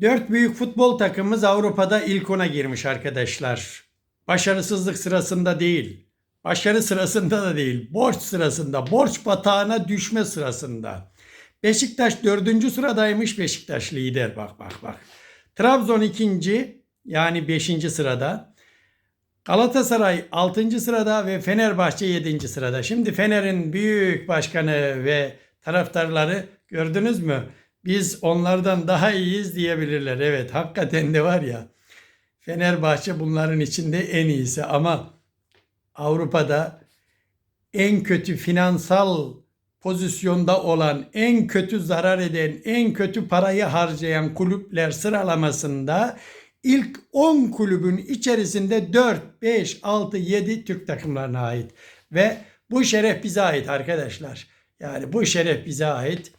Dört büyük futbol takımımız Avrupa'da ilk ona girmiş arkadaşlar. Başarısızlık sırasında değil. Başarı sırasında da değil. Borç sırasında. Borç batağına düşme sırasında. Beşiktaş dördüncü sıradaymış. Beşiktaş lider. Bak bak bak. Trabzon ikinci yani beşinci sırada. Galatasaray 6. sırada ve Fenerbahçe 7. sırada. Şimdi Fener'in büyük başkanı ve taraftarları gördünüz mü? Biz onlardan daha iyiyiz diyebilirler. Evet hakikaten de var ya. Fenerbahçe bunların içinde en iyisi ama Avrupa'da en kötü finansal pozisyonda olan, en kötü zarar eden, en kötü parayı harcayan kulüpler sıralamasında ilk 10 kulübün içerisinde 4, 5, 6, 7 Türk takımlarına ait. Ve bu şeref bize ait arkadaşlar. Yani bu şeref bize ait.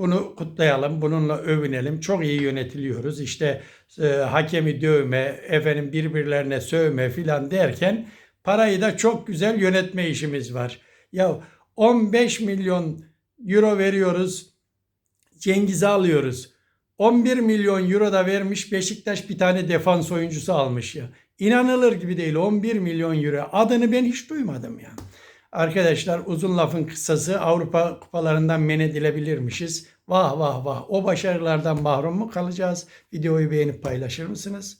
Bunu kutlayalım, bununla övünelim. Çok iyi yönetiliyoruz. İşte e, hakemi dövme, efendim birbirlerine sövme filan derken parayı da çok güzel yönetme işimiz var. Ya 15 milyon euro veriyoruz. Cengiz'i alıyoruz. 11 milyon euro da vermiş Beşiktaş bir tane defans oyuncusu almış ya. İnanılır gibi değil 11 milyon euro. Adını ben hiç duymadım ya. Arkadaşlar uzun lafın kısası Avrupa kupalarından men edilebilirmişiz. Vah vah vah o başarılardan mahrum mu kalacağız? Videoyu beğenip paylaşır mısınız?